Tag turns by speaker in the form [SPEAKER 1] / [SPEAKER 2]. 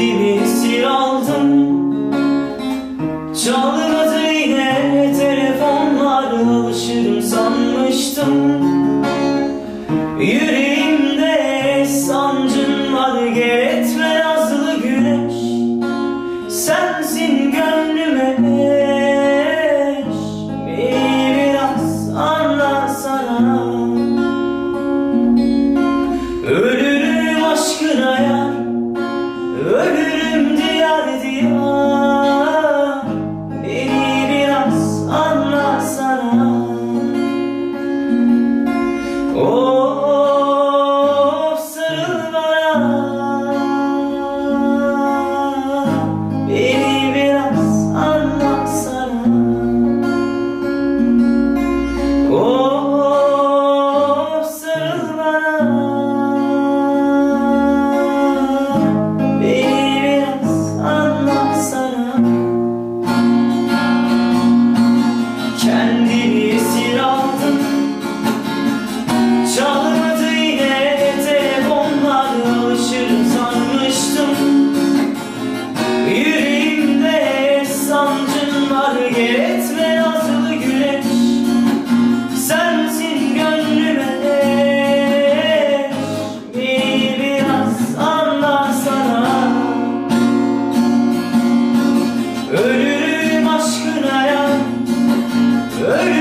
[SPEAKER 1] Kendimi sil aldım. Çalınadı yine telefonlar Alışırım sanmıştım. Yüreğimde sancın var gel Hey!